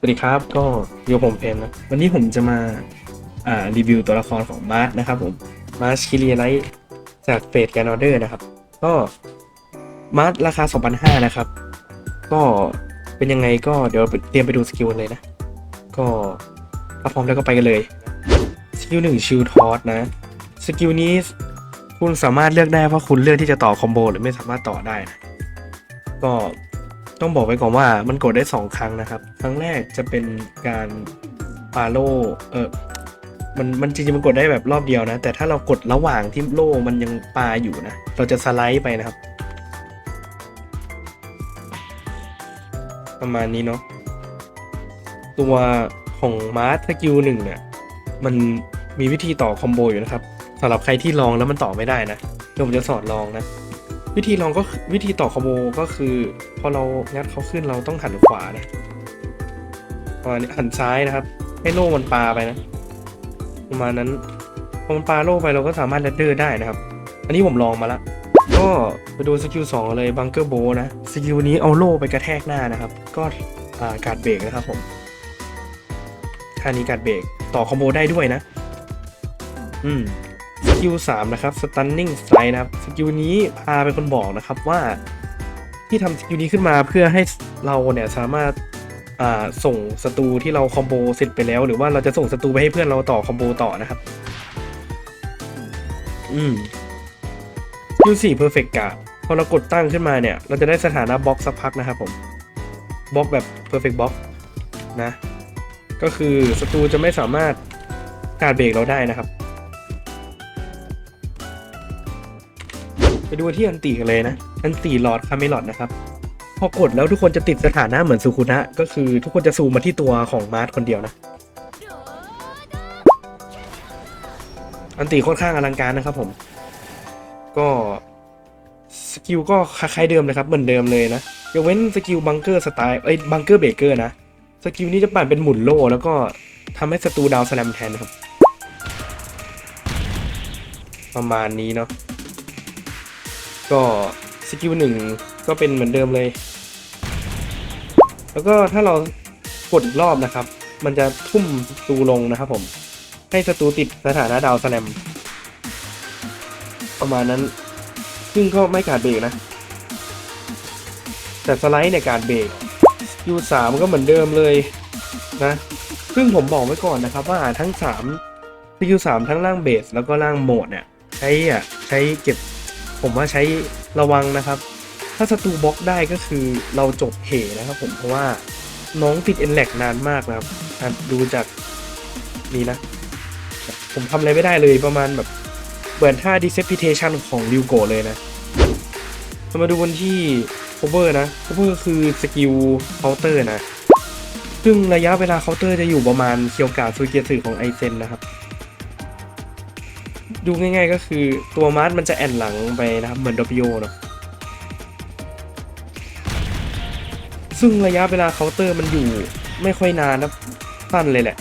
สวัสดีครับก็อยู่กับผมเพนนะวันนี้ผมจะมาอ่ารีวิวตัวละครของมาร์สนะครับผมมาร์สคิริไลท์จากเฟดแกนอเดอร์นะครับ ก็มาร์สราคา 2,500 นะครับ ก็เป็นยังไงก็เดี๋ยวเตรียมไปดูสกิลเลยนะ ก็ถ้าพร้อมแล้วก็ไปกันเลยสกิลหนึ่งชิลทอสนะสกิลนี้คุณสามารถเลือกได้ว่าคุณเลือกที่จะต่อคอมโบหรือไม่สามารถต่อได้นะก็ ต้องบอกไว้ก่อนว่ามันกดได้ 2 ครั้งนะครับ ครั้งแรกจะเป็นการปาโลเออมันมันจริงๆมันกดได้แบบรอบเดียวนะ แต่ถ้าเรากดระหว่างที่โล่มันยังปาอยู่นะ เราจะสไลด์ไปนะครับ ประมาณนี้เนาะตัวของมาร์สสกิลหนึ่งเนี่ยมันมีวิธีต่อคอมโบอยู่นะครับสำหรับใครที่ลองแล้วมันต่อไม่ได้นะเดี๋ยวผมจะสอนลองนะ วิธีลองก็วิธีต่อคอมโบก็คือ พอเรางัดเขาขึ้นเราต้องหันขวาเนะประมาณนี้หันซ้ายนะครับ ให้โล่มันปลาไปนะประมาณนั้นพอมันปาโล่ไปเราก็สามารถแรดเดอร์ได้นะครับ อันนี้ผมลองมาล้วก็ไปดูสกิลสองเลยบังเกอร์โบนะสกิลนี้เอาโล่ไปกระแทกหน้านะครับ ก็อาการเบรกนะครับผมท่านี้การดเบรกต่อคอมโบได้ด้วยนะ อืม กิลสามนะครับ stunning strike นะครับ สกิลนี้พาเป็นคนบอกนะครับว่าที่ทำสกิลนี้ขึ้นมาเพื่อให้เราเนี่ยสามารถส่งศัตรูที่เราคอมโบเสร็จไปแล้ว หรือว่าเราจะส่งศัตรูไปให้เพื่อนเราต่อคอมโบต่อนะครับ อืมสกิลสี่ perfect กะพอเรากดตั้งขึ้นมาเนี่ย เราจะได้สถานะบล็อกสักพักนะครับผมบล็อกแบบ perfect block นะ ก็คือศัตรูจะไม่สามารถการเบรกเราได้นะครับ ไปดูที่อันตีกันเลยนะ อันตีหลอดคาเมลอดนะครับ พอกดแล้วทุกคนจะติดสถานะเหมือนสุคุนะ ก็คือทุกคนจะซูมมาที่ตัวของมาร์ทคนเดียวนะ อันตีค่อนข้างอลังการนะครับผม ก็สกิลก็คล้ายๆเดิมเลยครับเหมือนเดิมเลยนะยกเว้นสกิลบังเกอร์สไตล์เอ้ยบังเกอร์เบเกอร์นะ สกิลนี้จะปั่นเป็นหมุนโล่แล้วก็ทำให้ศัตรูดาวสแลมแทนนะครับ ประมาณนี้เนาะ ก็สกิลหนึ่งก็เป็นเหมือนเดิมเลย แล้วก็ถ้าเรากดอีกรอบนะครับ มันจะทุ่มศัตรูลงนะครับผม ให้ศัตรูติดสถานะดาวแสลมประมาณนั้น ซึ่งก็ไม่การเบรกนะ แต่สไลด์ในยการเบรกสกิลสามก็เหมือนเดิมเลยนะ ซึ่งผมบอกไว้ก่อนนะครับว่าทั้งสามสกิลสามทั้งล่างเบสแล้วก็ล่างโหมดเนี่ยใช้อะใช้เก็บ ผมว่าใช้ระวังนะครับ ถ้าศัตรูบล็อกได้ก็คือเราจบเหนะครับผมเพราะว่าน้องติดเอ็นแลกนานมากนะครับดูจากนี่นะ ผมทำอะไรไม่ได้เลยประมาณแบบเหมือนท่า Deception ของริวโกเลยนะเรามาดูกันที่ cover นะ cover คือสกิลเคาน์เตอร์นะ ซึ่งระยะเวลาเคาน์เตอร์จะอยู่ประมาณเคียวกาซูเกียสึของไอเซนนะครับ ดูง่าย ๆ ก็คือตัวมาร์ทมันจะแอนหลังไปนะครับเหมือนดอปิโอเนาะซึ่งระยะเวลาเคาน์เตอร์มันอยู่ไม่ค่อยนานนะสั้นเลยแหละ